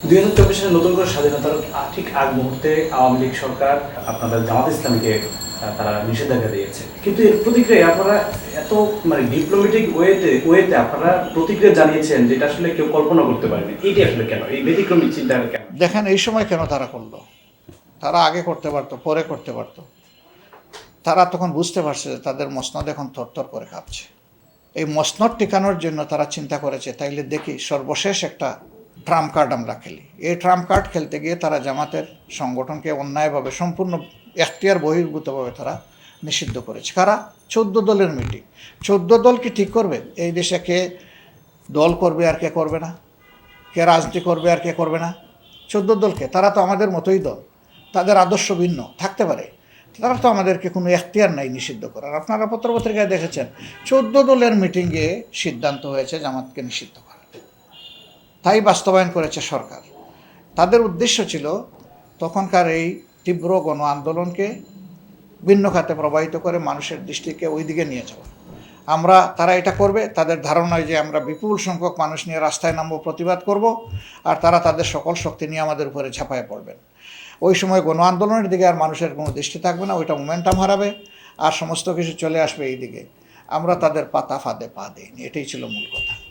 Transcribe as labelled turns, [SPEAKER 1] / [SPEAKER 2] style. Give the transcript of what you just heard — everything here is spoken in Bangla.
[SPEAKER 1] দুই হাজার চব্বিশ সালে নতুন করে স্বাধীনতার ঠিক আগ মুহূর্তে আওয়ামী লীগ সরকার আপনাদের জামাত ইসলামীকে তারা নিষেধাজ্ঞা দিয়েছে। কিন্তু এর আপনারা এত মানে ডিপ্লোমেটিক ওয়েতে ওয়েতে আপনারা প্রতিক্রিয়া জানিয়েছেন যেটা আসলে কেউ কল্পনা করতে পারেনি। এইটি আসলে কেন? এই চিন্তা কেন?
[SPEAKER 2] দেখেন, এই সময় কেন তারা করল? তারা আগে করতে পারতো, পরে করতে পারতো। তারা তখন বুঝতে পারছে যে তাদের মসনদ এখন থরথর করে কাঁপছে। এই মসনদ টিকানোর জন্য তারা চিন্তা করেছে, তাইলে দেখি সর্বশেষ একটা ট্রাম্প কার্ড আমরা খেলি। এই ট্রাম্প কার্ড খেলতে গিয়ে তারা জামাতের সংগঠনকে অন্যায়ভাবে, সম্পূর্ণ এখতিয়ার বহির্ভূতভাবে তারা নিষিদ্ধ করেছে। কারা? চোদ্দ দলের মিটিং। চোদ্দ দল কি ঠিক করবে? এই দেশে কে দল করবে আর কে করবে না? কে রাজনীতি করবে আর কে করবে না? চোদ্দ দলকে তারা তো আমাদের মতোই দল। তাদের আদর্শ ভিন্ন, থাকতে পারে। তারা তো আমাদেরকে কোনো এখতিয়ার নাই নিষিদ্ধ করার। আপনারা পত্রপত্রিকায় দেখেছেন, চোদ্দ দলের মিটিংয়ে সিদ্ধান্ত হয়েছে জামাতকে নিষিদ্ধ করা। তাই বাস্তবায়ন করেছে সরকার। তাদের উদ্দেশ্য ছিল তখনকার এই তীব্র গণ আন্দোলনকে ভিন্ন খাতে প্রবাহিত করে মানুষের দৃষ্টিকে ওই দিকে নিয়ে যাওয়া। আমরা, তারা এটা করবে, তাদের ধারণায় যে আমরা বিপুল সংখ্যক মানুষ নিয়ে রাস্তায় নামবো, প্রতিবাদ করব, আর তারা তাদের সকল শক্তি নিয়ে আমাদের উপরে ঝাঁপায় পড়বেন। ওই সময় গণ আন্দোলনের দিকে আর মানুষের কোনো দৃষ্টি থাকবে না, ওইটা মোমেন্টাম হারাবে, আর সমস্ত কিছু চলে আসবে এই দিকে আমরা তাদের পাতা ফাঁদে পা দিইনি, এটাই ছিল মূল কথা।